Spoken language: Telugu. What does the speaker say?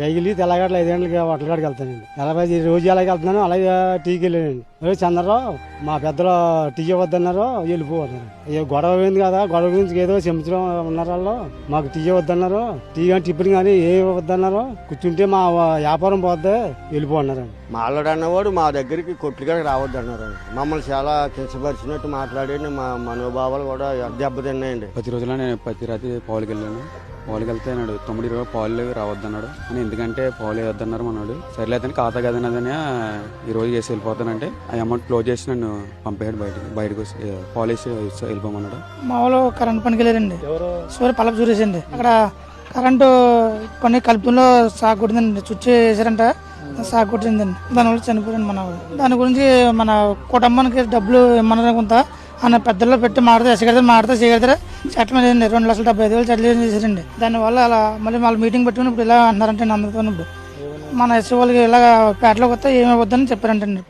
డైలీ తెల్లగట్ల ఐదు గంటలకి హోటల్ కాడికి వెళ్తానండి. ఎనభై రోజు ఎలాగ వెళ్తున్నాను అలాగే టీకి వెళ్ళానండి. చంద్రరావు మా పెద్దలు టీ ఇవ్వద్దన్నారు వెళ్ళిపోతున్నారు అయ్యో గొడవ అయింది కదా గొడవ గురించి ఏదో చెంచడం ఉన్నారు వాళ్ళు? మాకు టీ ఇవ్వద్దన్నారు. టీ కానీ టిఫిన్ కానీ ఏ ఇవ్వద్దన్నారు? కూర్చుంటే మా వ్యాపారం పోద్ది వెళ్ళిపోన్నారండి మాట్లాడు అన్నవాడు మా దగ్గరికి కొట్టుకాడికి రావద్దు అన్నారు మమ్మల్ని చాలా కించపరిచినట్టు మాట్లాడి మా మనోభావాలు కూడా దెబ్బతిన్నాయండి. ప్రతి రోజులో నేను ప్రతి రాత్రి పావులకి వెళ్ళాను. పావులకి వెళ్తే నాడు తొమ్మిది ఇరవై పాలు రావద్దన్నాడు. అని ఎందుకంటే పాలు వేయొద్దన్నారు మన్నాడు సర్లే అతను ఖాతా కదనదని ఈ రోజు చేసి వెళ్ళిపోతానంటే ఆ అమౌంట్ క్లోజ్ చేసి నన్ను పంపేయడు బయటకి బయటకు వచ్చి పాలు వేసి వెళ్ళిపోమన్నాడు? మా వాళ్ళు కరెంట్ పనికి వెళ్ళారండి సూర్య పల్లపు సూరేష్ అండి అక్కడ కరెంటు పని కలుపులో సాగు కొట్టిందండి. చుచ్చు వేసారంట సాగు కొట్టిందండి. దానివల్ల చనిపోయారండి మన వాళ్ళు దాని గురించి మన కుటుంబానికి డబ్బులు ఇమ్మన్నారు కొంత ఆయన పెద్దల్లో పెట్టి మాడితే ఎసగడితే మాడితే చేయగలితే చట్టం లేదండి రెండు లక్షల డెబ్బై ఐదు వేలు చట్టం చేశారండి. దానివల్ల అలా మళ్ళీ మళ్ళీ మీటింగ్ పెట్టుకుని ఇప్పుడు ఇలా అన్నారంటే అందరితో ఇప్పుడు. మన ఎస్సీ వాళ్ళకి ఇలాగ పేటలోకి వస్తే ఏమి వద్దని చెప్పారంటండి.